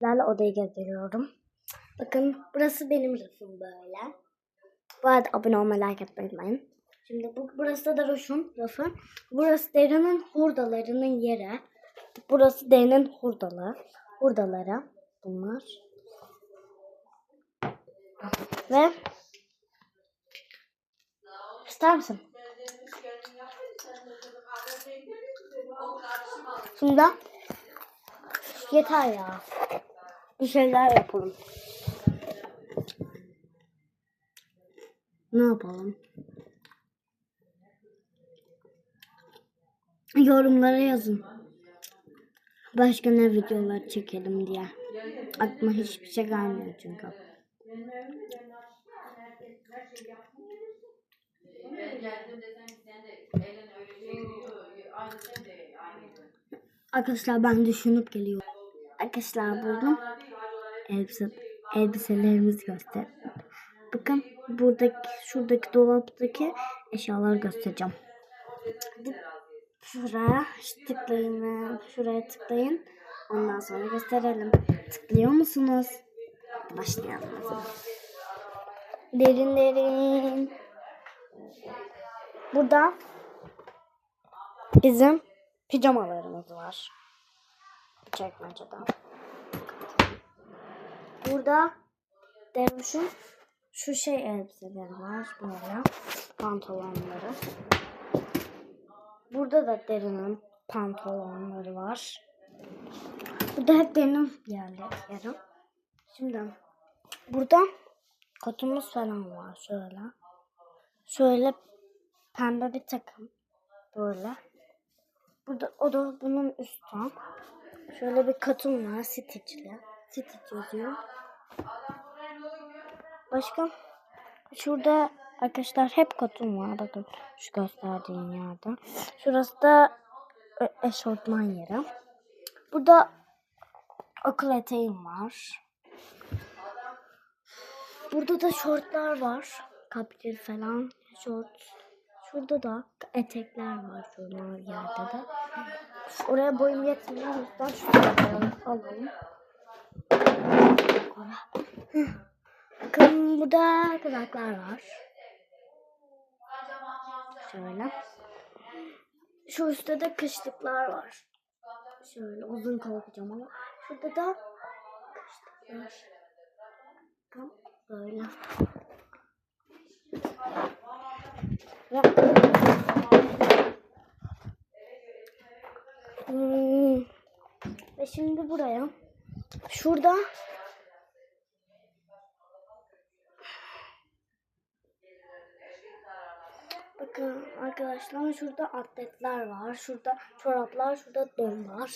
Sizlerle odayı gezdiriyorum. Bakın burası benim rafım böyle. Bu arada abone olmayı, like etmeyi unutmayın. Şimdi bu, burası da Roş'un rafı. Burası derinin hurdalarının yeri. Burası derinin hurdalı. Hurdaları bunlar. Ve ister misin? Şimdi yeter ya. Bir şeyler yapalım. Ne yapalım? Yorumlara yazın. Başka ne videolar çekelim diye. Aklıma hiçbir şey gelmiyor çünkü. Arkadaşlar ben düşünüp geliyorum. Arkadaşlar buldum. Elbise, elbiselerimizi göster. Bakın buradaki şuradaki dolaptaki eşyaları göstereceğim. Şuraya tıklayın şuraya tıklayın. Ondan sonra gösterelim. Tıklıyor musunuz? Başlayalım. Derin derin. Burada bizim pijamalarımız var. Çekmecede. Burada Derviş'in şu şey elbiseleri var böyle pantolonları. Burada da derinin pantolonları var. Burada hep derinin yerleri. Yarım. Şimdi burada kotumuz falan var şöyle. Şöyle pembe bir takım. Böyle. Burada o da bunun üstü. Şöyle bir katım var stitchli. Stitch yazıyor. Başka? Şurada arkadaşlar hep kotum var. Bakın şu gösterdiğim yerde. Şurası da e- eşortman yeri. Burada okul eteğim var. Burada da şortlar var. Kapri falan. Şort. Şurada da etekler var şurada yerde de. Oraya boyum yetmiyor. O yüzden alalım. Bakın burada kızaklar var. Şöyle. Şu üstte de kışlıklar var. Şöyle uzun kollu pijamalar. Şurada da kışlıklar. Bakın böyle. Ve Hmm. Ve şimdi buraya. Şurada Bakın arkadaşlar şurada atletler var. Şurada çoraplar, şurada donlar.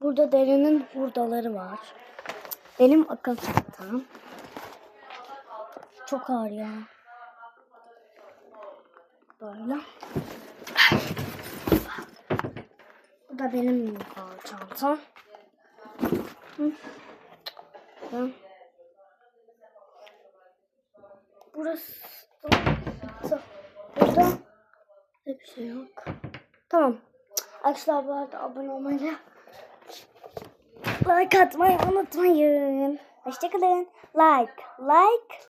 Burada derinin hurdaları var. Benim akıl çantam. Çok ağır ya. Böyle. Bu da benim akıl çantam. Burası Burada bir şey yok. Tamam. Arkadaşlar bu arada abone olmayı like atmayı unutmayın. Hoşçakalın. Like, like.